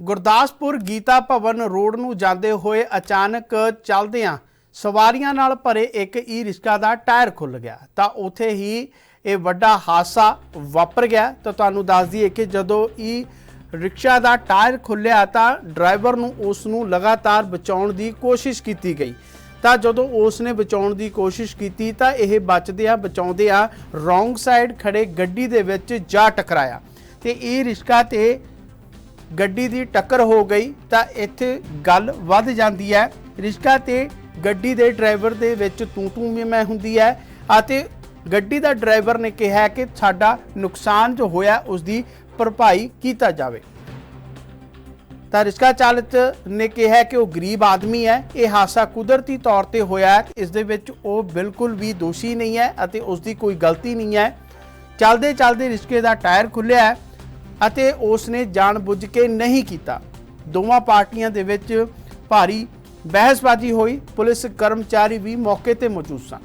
ਗੁਰਦਾਸਪੁਰ ਗੀਤਾ ਭਵਨ road ਨੂੰ ਜਾਂਦੇ ਹੋਏ ਅਚਾਨਕ ਚੱਲਦਿਆਂ ਸਵਾਰੀਆਂ ਨਾਲ ਭਰੇ ਇੱਕ ਈ ਰਿਕਸ਼ਾ ਦਾ ਟਾਇਰ ਖੁੱਲ ਗਿਆ। ਤਾਂ ਉੱਥੇ ਹੀ ਇਹ ਵੱਡਾ ਹਾਦਸਾ ਵਾਪਰ ਗਿਆ। ਤਾਂ ਤੁਹਾਨੂੰ ਦੱਸ ਦਈਏ ਕਿ ਜਦੋਂ ਈ ਰਿਕਸ਼ਾ ਦਾ ਟਾਇਰ ਖੁੱਲਿਆ ਤਾਂ ਡਰਾਈਵਰ ਨੂੰ ਉਸ ਨੂੰ ਲਗਾਤਾਰ ਬਚਾਉਣ ਦੀ ਕੋਸ਼ਿਸ਼ ਕੀਤੀ ਗਈ। ਤਾਂ ਜਦੋਂ ਉਸ ਨੇ ਬਚਾਉਣ ਦੀ ਕੋਸ਼ਿਸ਼ ਕੀਤੀ ਤਾਂ ਇਹ ਬਚਦਿਆਂ ਬਚਾਉਂਦਿਆਂ ਰੋਂਗ ਸਾਈਡ ਖੜੇ ਗੱਡੀ ਦੇ ਵਿੱਚ ਜਾ ਟਕਰਾਇਆ ਤੇ ਇਹ ਰਿਸ਼ਕਾ ਤੇ ਗੱਡੀ ਦੀ ਟੱਕਰ ਹੋ ਗਈ ਤਾਂ ਇੱਥੇ ਗੱਲ ਵੱਧ ਜਾਂਦੀ ਹੈ। ਰਿਸ਼ਕਾ ਤੇ ਗੱਡੀ ਦੇ ਡਰਾਈਵਰ ਦੇ ਵਿੱਚ ਤੂੰ ਤੂੰ ਮੈਂ ਮੈਂ ਹੁੰਦੀ ਹੈ ਅਤੇ ਗੱਡੀ ਦਾ ਡਰਾਈਵਰ ਨੇ ਕਿਹਾ ਕਿ ਸਾਡਾ ਨੁਕਸਾਨ ਜੋ ਹੋਇਆ ਉਸ ਦੀ ਭਰਪਾਈ ਕੀਤਾ ਜਾਵੇ। ਤਾਂ ਰਿਸ਼ਕਾ ਚਾਲਕ ਨੇ ਕਿਹਾ ਕਿ ਉਹ ਗਰੀਬ ਆਦਮੀ ਹੈ। ਇਹ ਹਾਦਸਾ ਕੁਦਰਤੀ ਤੌਰ ਤੇ ਹੋਇਆ ਹੈ। ਇਸ ਦੇ ਵਿੱਚ ਉਹ ਬਿਲਕੁਲ ਵੀ ਦੋਸ਼ੀ ਨਹੀਂ ਹੈ ਅਤੇ ਉਸ ਦੀ ਕੋਈ ਗਲਤੀ ਨਹੀਂ ਹੈ। ਚਲਦੇ ਚਲਦੇ ਰਿਸ਼ਕੇ ਦਾ ਟਾਇਰ ਖੁੱਲਿਆ ਅਤੇ ਉਸ ਨੇ ਜਾਣਬੁੱਝ ਕੇ ਨਹੀਂ ਕੀਤਾ। ਦੋਵਾਂ ਪਾਰਟੀਆਂ ਦੇ ਵਿੱਚ ਭਾਰੀ ਬਹਿਸਬਾਜ਼ੀ ਹੋਈ। ਪੁਲਿਸ ਕਰਮਚਾਰੀ ਵੀ ਮੌਕੇ ਤੇ ਮੌਜੂਦ ਸਨ।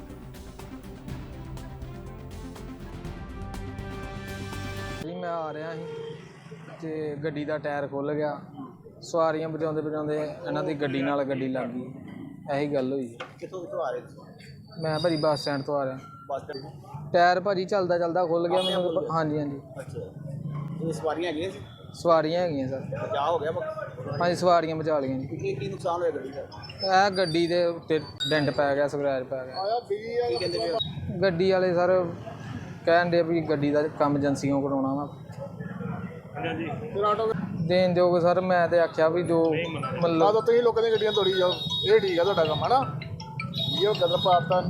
ਜੀ ਮੈਂ ਆ ਰਿਹਾ ਸੀ ਤੇ ਗੱਡੀ ਦਾ ਟਾਇਰ ਖੁੱਲ ਗਿਆ। ਸਵਾਰੀਆਂ ਬਚਾਉਂਦੇ ਬਚਾਉਂਦੇ ਇਹਨਾਂ ਦੀ ਗੱਡੀ ਨਾਲ ਗੱਡੀ ਲੱਗ ਗਈ। ਇਹੀ ਗੱਲ ਹੋਈ। ਕਿੱਥੋਂ ਕਿੱਥੋਂ ਆ ਰਹੇ ਸੀ? ਮੈਂ ਭਾਜੀ ਬੱਸ ਸਟੈਂਡ ਤੋਂ ਆ ਰਿਹਾ। ਬੱਸ ਤੇ? ਟਾਇਰ ਭਾਜੀ ਚੱਲਦਾ ਚੱਲਦਾ ਖੁੱਲ ਗਿਆ ਮੈਨੂੰ। ਹਾਂਜੀ ਹਾਂਜੀ। ਅੱਛਾ। ਇਹ ਸਵਾਰੀਆਂ ਹੈਗੀਆਂ ਸੀ? ਸਵਾਰੀਆਂ ਹੈਗੀਆਂ ਸਰ। ਬਚਾਅ ਹੋ ਗਿਆ ਵਾ। ਹਾਂਜੀ ਸਵਾਰੀਆਂ ਬਚਾ ਲਈਆਂ ਜੀ। ਕੀ ਕੀ ਨੁਕਸਾਨ ਹੋਇਆ ਗੱਡੀ ਦਾ? ਇਹ ਗੱਡੀ ਦੇ ਉੱਤੇ ਡੈਂਟ ਪੈ ਗਿਆ ਸਕ੍ਰੈਚ ਪੈ ਗਿਆ। ਕੀ ਕਹਿੰਦੇ ਪਏ ਹੋ? ਗੱਡੀ ਵਾਲੇ ਸਰ ਕਹਿਣ ਦੇ ਵੀ ਗੱਡੀ ਦਾ ਕੰਮ ਏਜੰਸੀਆਂ ਕਰਾਉਣਾ ਵਾ। ਦੇਣ ਜੋਗ ਸਰ ਮੈਂ ਤੇ ਆਖਿਆ ਵੀ ਜੋ ਮਤਲਬ ਤੁਸੀਂ ਲੋਕਾਂ ਦੀਆਂ ਗੱਡੀਆਂ ਤੋੜੀ ਜਾਓ। ਇਹ ਠੀਕ ਆ ਤੁਹਾਡਾ ਕੰਮ ਹਨਾ? ਇਹ ਗਦਰ ਪਾਤਾ।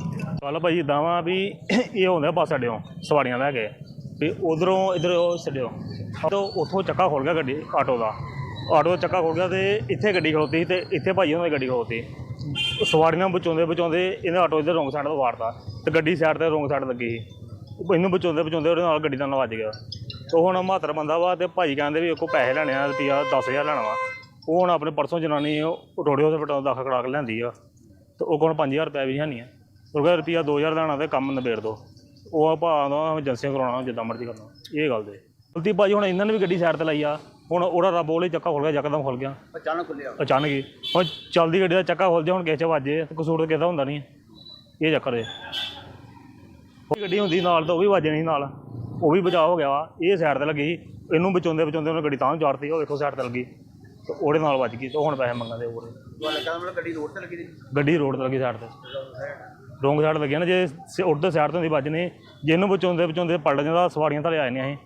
ਕੱਲ ਭਾਈ ਇਦਾਂ ਵਾ ਵੀ ਇਹ ਹੁੰਦਾ ਬੱਸ ਅੱਡਿਓਂ ਸਵਾਰੀਆਂ ਲੈ ਕੇ। ਵੀ ਉਧਰੋਂ ਇਧਰ ਉਹ ਛੱਡਿਓ। ਤੋਂ ਉੱਥੋਂ ਚੱਕਾ ਖੋਲ ਗਿਆ ਗੱਡੀ, ਆਟੋ ਦਾ। ਆਟੋ ਦਾ ਚੱਕਾ ਖੋਲ ਗਿਆ ਤੇ ਇੱਥੇ ਗੱਡੀ ਖਲੋਤੀ ਸੀ ਤੇ ਇੱਥੇ ਭਾਈ ਉਹਨਾਂ ਦੀ ਗੱਡੀ ਖਲੋਤੀ। ਸਵਾਰੀਆਂ ਬਚਾਉਂਦੇ ਬਚਾਉਂਦੇ ਇਹਨੇ ਆਟੋ ਇਧਰ ਰੋਂਗ ਸਾਈਡ ਤੋਂ ਵਾਰਤਾ ਤੇ ਗੱਡੀ ਸਾਈਡ ਤੇ ਰੋਂਗ ਸਾਈਡ ਲੱਗੀ। ਸੀ ਇਹਨੂੰ ਬਚਾਉਂਦੇ ਬਚਾਉਂਦੇ ਉਹਦੇ ਨਾਲ ਗੱਡੀ ਨਾਲ ਵੱਜ ਗਿਆ। ਉਹ ਹੁਣ ਮਾਤਰ ਬੰਦਾ ਵਾ ਤੇ ਭਾਈ ਕਹਿੰਦੇ ਵੀ ਉਹ ਕੋ ਪੈਸੇ ਲੈਣੇ ਆ ਰੁਪਿਆ 10000 ਲੈਣਾ ਵਾ। ਉਹ ਹੁਣ ਆਪਣੇ ਪਰਸੋਂ ਜਨਾਨੀ ਉਹ ਰੋੜੇ ਉਹਦੇ ਪਟਾਉ ਦਾਖਲ ਕਰਾ ਕੇ ਲੈਂਦੀ ਆ। ਤੇ ਉਹ ਕੋਲ 5000 ਰੁਪਏ ਵੀ ਹੈ ਨਹੀਂ ਹੈ ਉਹ ਕਹਿੰਦਾ ਰੁਪਿਆ 2000 ਲੈਣਾ ਤੇ ਕੰਮ ਨਿਬੇੜ ਦੋ। ਉਹ ਭਾਅ ਦਾ ਏਜੰਸੀਆਂ ਕਰਾਉਣਾ ਜਿੱਦਾਂ ਮਰਜ਼ੀ ਕਰਨਾ। ਇਹ ਗੱਲ ਦੇ ਗਲਤੀ ਭਾਜੀ ਹੁਣ ਇਹਨਾਂ ਨੇ ਵੀ ਗੱਡੀ ਸਾਈਡ ਤੇ ਲਾਈ ਆ। ਹੁਣ ਉਹਦਾ ਰੱਬ ਉਹਲੇ ਚੱਕਾ ਖੁੱਲ ਗਿਆ ਯਕਦਮ ਖੁੱਲ ਗਿਆ। ਅਚਾਨਕ ਖੁੱਲਿਆ ਅਚਾਨਕ ਹੀ। ਹੁਣ ਚੱਲਦੀ ਗੱਡੀ ਦਾ ਚੱਕਾ ਖੁੱਲ ਜਾ ਹੁਣ ਕਿਸੇ ਚ ਵੱਜੇ ਤੇ ਕਸੂਰ ਕਿਸੇ ਦਾ ਹੁੰਦਾ ਨਹੀਂ। ਇਹ ਚੱਕਰ ਉਹ ਗੱਡੀ ਹੁੰਦੀ ਨਾਲ ਤਾਂ ਉਹ ਵੀ ਵੱਜਣੀ ਸੀ ਨਾਲ। ਉਹ ਵੀ ਬਚਾਅ ਹੋ ਗਿਆ ਵਾ। ਇਹ ਸਾਈਡ ਤੇ ਲੱਗੀ। ਇਹਨੂੰ ਬਚਾਉਂਦੇ ਬਚਾਉਂਦੇ ਉਹਨੇ ਗੱਡੀ ਤਾਂ ਚਾੜਤੀ ਉਹ ਵੇਖੋ ਸਾਈਡ ਤੇ ਲੱਗੀ। ਤੇ ਉਹਦੇ ਨਾਲ ਵੱਜ ਗਈ ਤੇ ਹੁਣ ਪੈਸੇ ਮੰਗਦੇ ਹੋਰ ਤੁਹਾਨੂੰ ਲੱਗਾ ਮਤਲਬ ਗੱਡੀ ਰੋਡ ਤੇ ਲੱਗੀ ਸੀ? ਗੱਡੀ ਰੋਡ ਤੇ ਲੱਗੀ ਸਾਈਡ ਤੇ। ਰੋਂਗ ਸਾਈਡ ਲੱਗਿਆ ਨਾ, ਜੇ ਸ- ਉੱਧਰ ਸਾਈਡ ਤੋਂ ਦੀ ਵੱਜਨੇ ਜੇ ਇਹਨੂੰ ਬਚਾਉਂਦੇ ਬਚਾਉਂਦੇ ਪਲਟ ਜਾਂਦਾ, ਸਵਾਰੀਆਂ ਥੱਲੇ ਆ ਜਾਂਦੀਆਂ ਸੀ